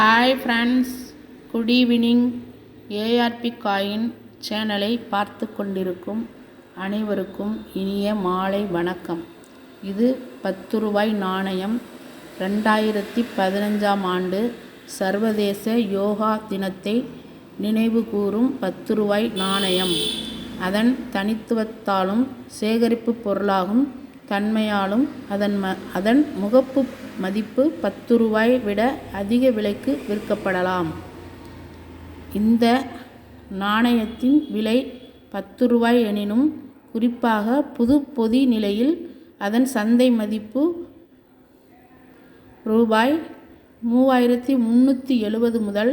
Hi friends good evening ARP coin சேனலை பார்த்து கொண்டிருக்கும் அனைவருக்கும் இனிய மாலை வணக்கம். இது பத்து ரூபாய் நாணயம். ரெண்டாயிரத்தி பதினஞ்சாம் ஆண்டு சர்வதேச யோகா தினத்தை நினைவுகூரும் பத்து ரூபாய் நாணயம். அதன் தனித்துவத்தாலும் சேகரிப்பு பொருளாகும் தன்மையாலும் அதன் ம அதன் முகப்பு மதிப்பு பத்து ரூபாய் விட அதிக விலைக்கு விற்கப்படலாம். இந்த நாணயத்தின் விலை பத்து ரூபாய் எனினும் குறிப்பாக புது பொதி நிலையில் அதன் சந்தை மதிப்பு ரூபாய் மூவாயிரத்தி முந்நூற்றி எழுபது முதல்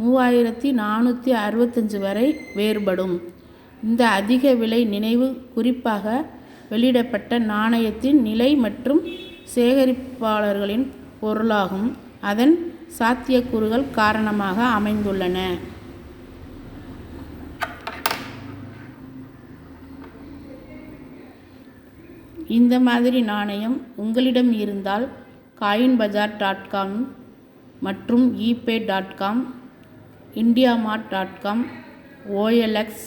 மூவாயிரத்தி நானூற்றி அறுபத்தஞ்சு வரை வேறுபடும். இந்த அதிக விலை நினைவு குறிப்பாக வெளியிடப்பட்ட நாணயத்தின் நிலை மற்றும் சேகரிப்பாளர்களின் பொருளாகும். அதன் சாத்தியக்கூறுகள் காரணமாக அமைந்துள்ளன. இந்த மாதிரி நாணயம் உங்களிடம் இருந்தால் காயின் பஜார் டாட் காம் மற்றும் eBay dot com India mart dot com OLX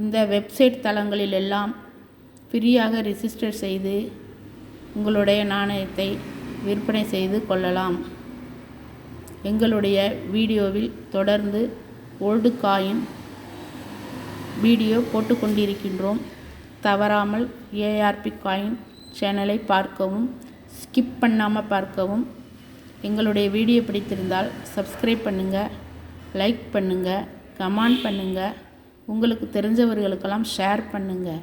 இந்த வெப்சைட் தளங்களில் எல்லாம் ஃப்ரீயாக ரிஜிஸ்டர் செய்து உங்களுடைய நாணயத்தை விற்பனை செய்து கொள்ளலாம். எங்களுடைய வீடியோவில் தொடர்ந்து ஓல்டு காயின் வீடியோ போட்டுக்கொண்டிருக்கின்றோம் தவறாமல் ஏஆர்பி காயின் சேனலை பார்க்கவும் ஸ்கிப் பண்ணாமல் பார்க்கவும். எங்களுடைய வீடியோ பிடித்திருந்தால் சப்ஸ்கிரைப் பண்ணுங்கள் லைக் பண்ணுங்கள் கமெண்ட் பண்ணுங்கள் உங்களுக்கு தெரிஞ்சவர்களுக்கெல்லாம் ஷேர் பண்ணுங்கள்